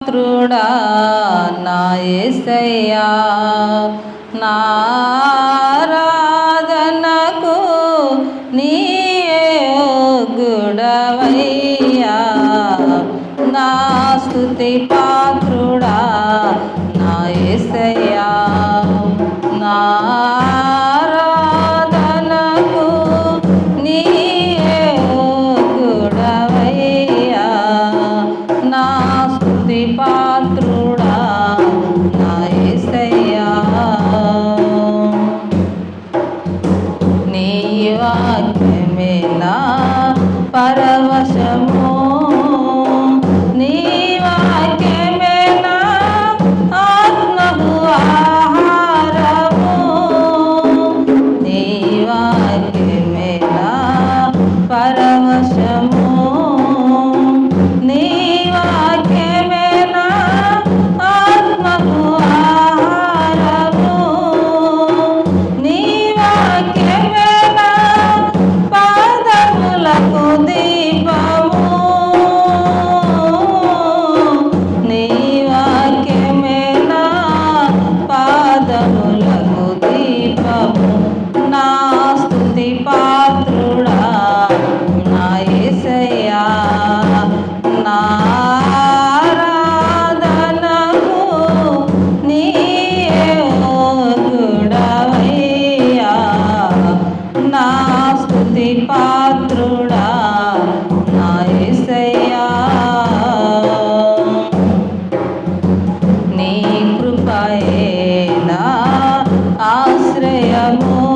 పాత్రుడా నా ఏసయ్యా నారాధనకు నీయగుడవయ్యా నా స్థుతి పాత్రుడా నా ఏసయ్యా నా 什么 amor.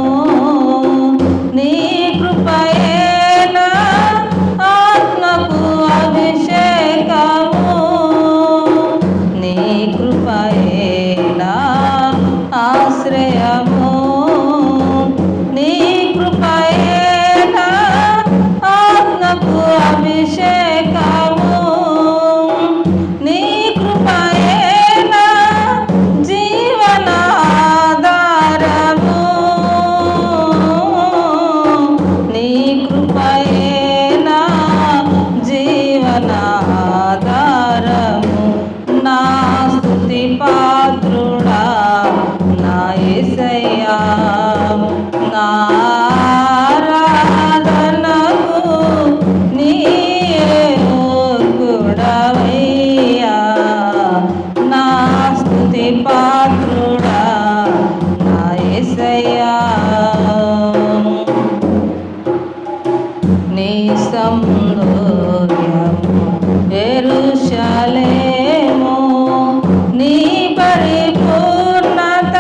నీ సౌందర్యము ఎరుషలేము నీ పరిపూర్ణత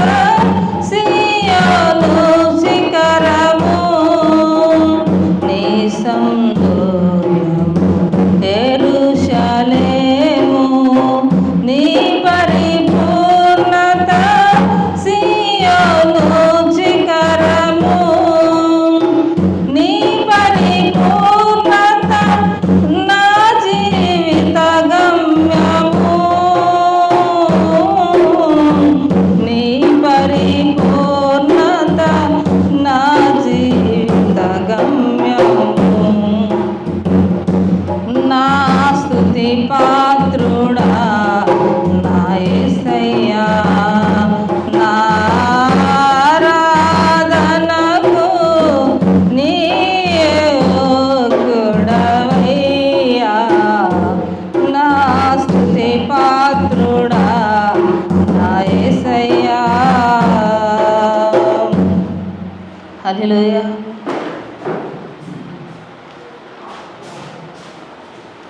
సియోను శిఖరము. నీ సౌందర్య അതിൽ